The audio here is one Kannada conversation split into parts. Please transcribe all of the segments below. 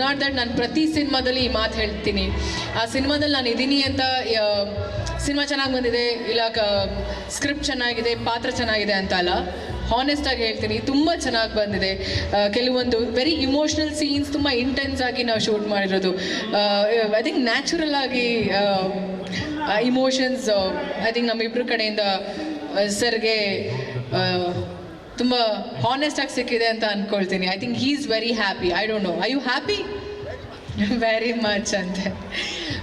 ನಾಟ್ ದಟ್ ನಾನು ಪ್ರತಿ ಸಿನಿಮಾದಲ್ಲಿ ಈ ಮಾತು ಹೇಳ್ತೀನಿ. ಆ ಸಿನಿಮಾದಲ್ಲಿ ನಾನು ಇದ್ದೀನಿ ಅಂತ ಸಿನಿಮಾ ಚೆನ್ನಾಗಿ ಬಂದಿದೆ, ಇಲ್ಲ ಸ್ಕ್ರಿಪ್ಟ್ ಚೆನ್ನಾಗಿದೆ, ಪಾತ್ರ ಚೆನ್ನಾಗಿದೆ ಅಂತ ಅಲ್ಲ ಹಾನೆಸ್ಟಾಗಿ ಹೇಳ್ತೀನಿ, ತುಂಬ ಚೆನ್ನಾಗಿ ಬಂದಿದೆ. ಕೆಲವೊಂದು ವೆರಿ ಇಮೋಷ್ನಲ್ ಸೀನ್ಸ್ ತುಂಬ ಇಂಟೆನ್ಸ್ ಆಗಿ ನಾವು ಶೂಟ್ ಮಾಡಿರೋದು. ಐ ಥಿಂಕ್ ನ್ಯಾಚುರಲ್ ಆಗಿ ಇಮೋಷನ್ಸ್ ಐ ಥಿಂಕ್ ನಮ್ಮಿಬ್ಬರ ಕಡೆಯಿಂದ ಸರ್ಗೆ ತುಂಬ ಹಾನೆಸ್ಟ್ ಆಗಿ ಸಿಕ್ಕಿದೆ ಅಂತ ಅನ್ಕೊಳ್ತೀನಿ. I think he is very happy I don't know I you happy very much ಅಂತೆ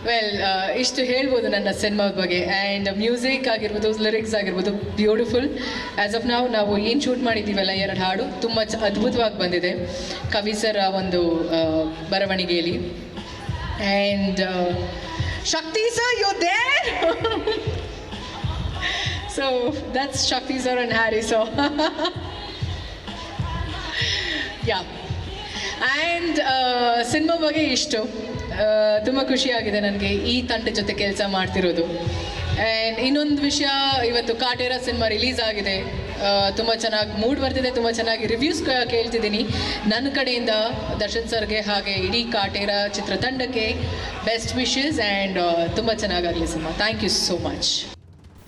ವೆಲ್ ಇಷ್ಟು ಹೇಳ್ಬೋದು ನನ್ನ ಸಿನಿಮಾದ ಬಗ್ಗೆ. ಆ್ಯಂಡ್ ಮ್ಯೂಸಿಕ್ ಆಗಿರ್ಬೋದು ಲಿರಿಕ್ಸ್ ಆಗಿರ್ಬೋದು ಬ್ಯೂಟಿಫುಲ್ ಆ್ಯಸ್ ಆಫ್ ನಾವು ನಾವು ಏನು ಶೂಟ್ ಮಾಡಿದ್ದೀವಲ್ಲ ಎರಡು ಹಾಡು, ತುಂಬ ಚ ಅದ್ಭುತವಾಗಿ ಬಂದಿದೆ. ಕವಿ ಸರ್ ಒಂದು ಬರವಣಿಗೆಯಲ್ಲಿ. And Shakti sir you there so that's Shakti sir and Harry so. Yeah and cinema ಬಗ್ಗೆ ಇಷ್ಟು. ತುಂಬ ಖುಷಿಯಾಗಿದೆ ನನಗೆ ಈ ತಂಡ ಜೊತೆ ಕೆಲಸ ಮಾಡ್ತಿರೋದು. ಆ್ಯಂಡ್ ಇನ್ನೊಂದು ವಿಷಯ, ಇವತ್ತು ಕಾಟೇರ ಸಿನಿಮಾ ರಿಲೀಸ್ ಆಗಿದೆ. ತುಂಬ ಚೆನ್ನಾಗಿ ಮೂಡ್ ಬರ್ತಿದೆ, ತುಂಬ ಚೆನ್ನಾಗಿ ರಿವ್ಯೂಸ್ ಕೇಳ್ತಿದ್ದೀನಿ. ನನ್ನ ಕಡೆಯಿಂದ ದರ್ಶನ್ ಸರ್ಗೆ ಹಾಗೆ ಇಡೀ ಕಾಟೇರ ಚಿತ್ರತಂಡಕ್ಕೆ ಬೆಸ್ಟ್ ವಿಶಸ್ ಆ್ಯಂಡ್ ತುಂಬ ಚೆನ್ನಾಗಾಗಲಿ cinema thank you so much